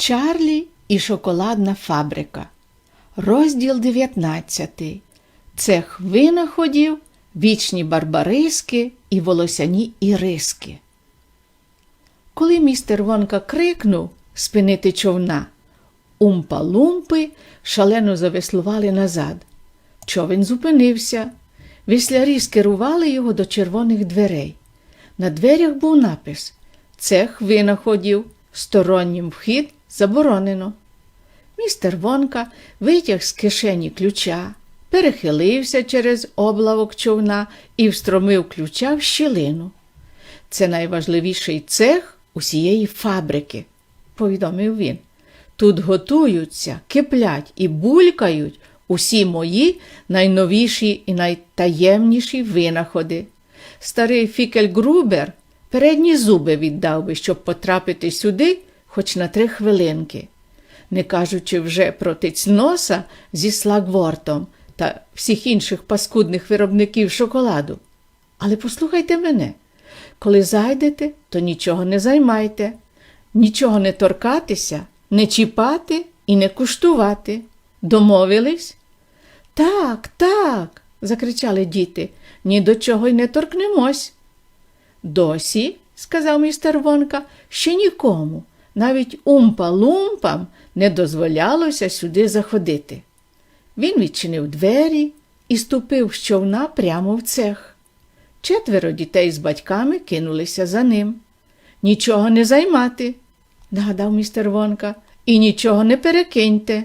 Чарлі і шоколадна фабрика. Розділ 19. Цех винаходів, вічні барбариски і волосяні іриски. Коли містер Вонка крикнув спинити човна, умпа-лумпи шалено завеслували назад. Човен зупинився. Віслярі скерували його до червоних дверей. На дверях був напис Цех винаходів, стороннім вхід заборонено. Містер Вонка витяг з кишені ключа, перехилився через облавок човна і встромив ключа в щілину. Це найважливіший цех усієї фабрики, повідомив він. Тут готуються, киплять і булькають усі мої найновіші і найтаємніші винаходи. Старий Фікель Грубер передні зуби віддав би, щоб потрапити сюди хоч на три хвилинки, не кажучи вже про тицноса зі слагвортом та всіх інших паскудних виробників шоколаду. Але послухайте мене, коли зайдете, то нічого не займайте, нічого не торкатися, не чіпати і не куштувати. Домовились? Так, так, закричали діти, ні до чого й не торкнемось. Досі, сказав містер Вонка, ще нікому, навіть умпа-лумпам не дозволялося сюди заходити. Він відчинив двері і ступив з човна прямо в цех. Четверо дітей з батьками кинулися за ним. Нічого не займати, нагадав містер Вонка, і нічого не перекиньте.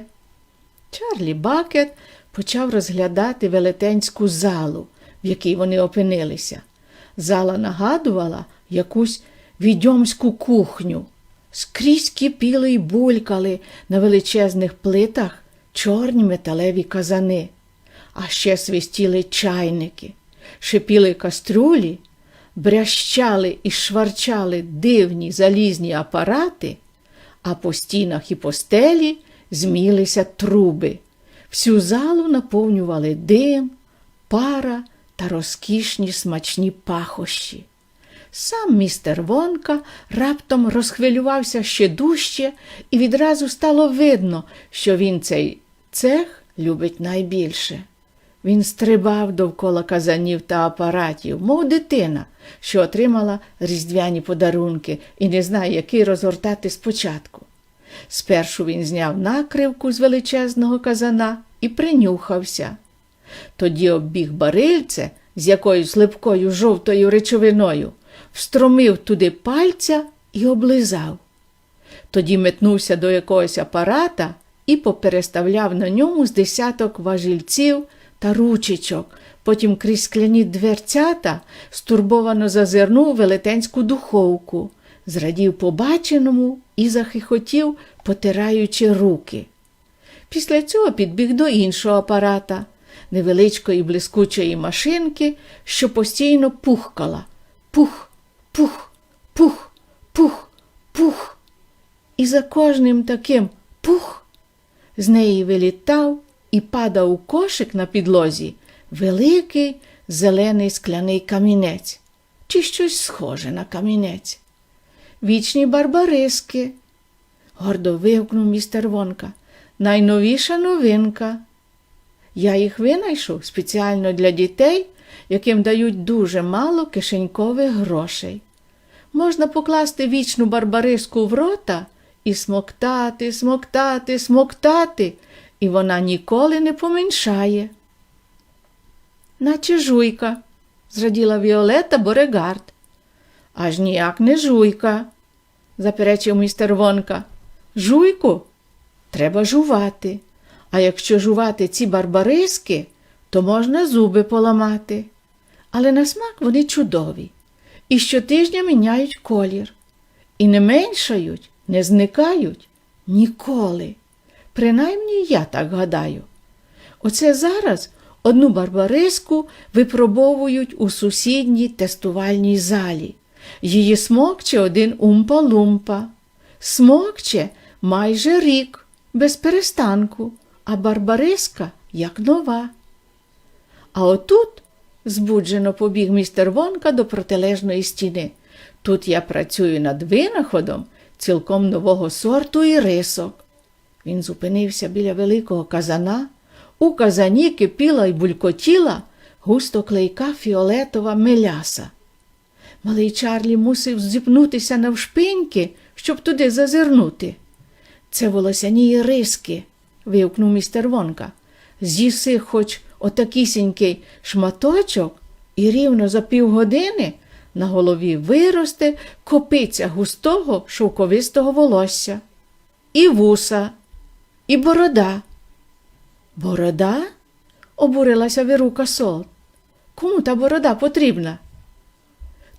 Чарлі Бакет почав розглядати велетенську залу, в якій вони опинилися. Зала нагадувала якусь відьомську кухню. Скрізь кипіли й булькали на величезних плитах чорні металеві казани, а ще свистіли чайники, шипіли каструлі, брящали і шварчали дивні залізні апарати, а по стінах і по стелі змілися труби. Всю залу наповнювали дим, пара та розкішні смачні пахощі. Сам містер Вонка раптом розхвилювався ще дужче, і відразу стало видно, що він цей цех любить найбільше. Він стрибав довкола казанів та апаратів, мов дитина, що отримала різдвяні подарунки і не знає, який розгортати спочатку. Спершу він зняв накривку з величезного казана і принюхався. Тоді оббіг барильце з якоюсь липкою жовтою речовиною, встромив туди пальця і облизав. Тоді метнувся до якогось апарата і попереставляв на ньому з десяток важільців та ручечок, потім крізь скляні дверцята стурбовано зазирнув велетенську духовку, зрадів побаченому і захихотів, потираючи руки. Після цього підбіг до іншого апарата, невеличкої блискучої машинки, що постійно пухкала. Пух, пух, пух, пух, пух. І за кожним таким пух з неї вилітав і падав у кошик на підлозі великий зелений скляний камінець чи щось схоже на камінець. Вічні барбариски, гордо вигукнув містер Вонка. Найновіша новинка. Я їх винайшов спеціально для дітей, яким дають дуже мало кишенькових грошей. Можна покласти вічну барбариску в рота і смоктати, смоктати, смоктати, і вона ніколи не поменшає. Наче жуйка, зраділа Віолета Борегард. Аж ніяк не жуйка, заперечив містер Вонка. Жуйку треба жувати. А якщо жувати ці барбариски, то можна зуби поламати. Але на смак вони чудові і щотижня міняють колір. І не меншають, не зникають ніколи. Принаймні я так гадаю. Оце зараз одну барбариску випробовують у сусідній тестувальній залі. Її смокче один умпа-лумпа. Смокче майже рік, без перестанку, а барбариска як нова. А отут збуджено побіг містер Вонка до протилежної стіни. Тут я працюю над винаходом, цілком нового сорту і рисок. Він зупинився біля великого казана. У казані кипіла й булькотіла густо клейка фіолетова меляса. Малий Чарлі мусив зіпнутися навшпиньки, щоб туди зазирнути. Це волосяні іриски, вигукнув містер Вонка. З'їси хоч отакісінький шматочок, і рівно за півгодини на голові виросте копиця густого шовковистого волосся, і вуса, і борода. Борода? обурилася Вірука Сол. Кому та борода потрібна?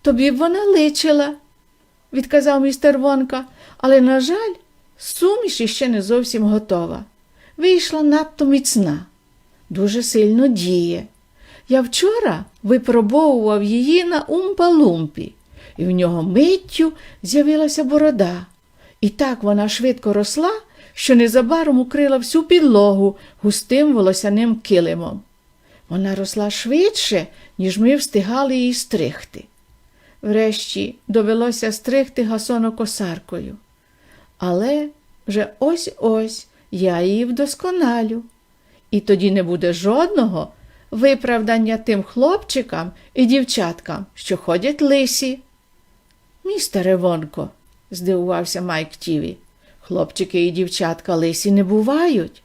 Тобі б вона личила, відказав містер Вонка, але, на жаль, суміш іще не зовсім готова. Вийшла надто міцна, дуже сильно діє. Я вчора випробовував її на умпа-лумпі, і в нього миттю з'явилася борода. І так вона швидко росла, що незабаром укрила всю підлогу густим волосяним килимом. Вона росла швидше, ніж ми встигали її стригти. Врешті довелося стригти гасонокосаркою. Але вже ось-ось я її вдосконалю. І тоді не буде жодного виправдання тим хлопчикам і дівчаткам, що ходять лисі. Містере Вонко, здивувався Майк Тіві, хлопчики і дівчатка лисі не бувають.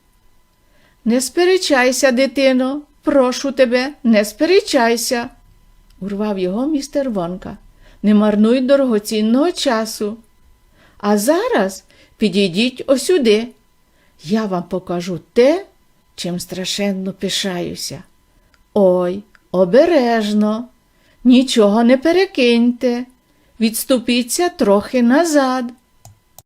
Не сперечайся, дитино, прошу тебе, не сперечайся, урвав його містер Вонка. Не марнуй дорогоцінного часу. А зараз підійдіть осюди. Я вам покажу те, чим страшенно пишаюся. Ой, обережно, нічого не перекиньте, відступіться трохи назад.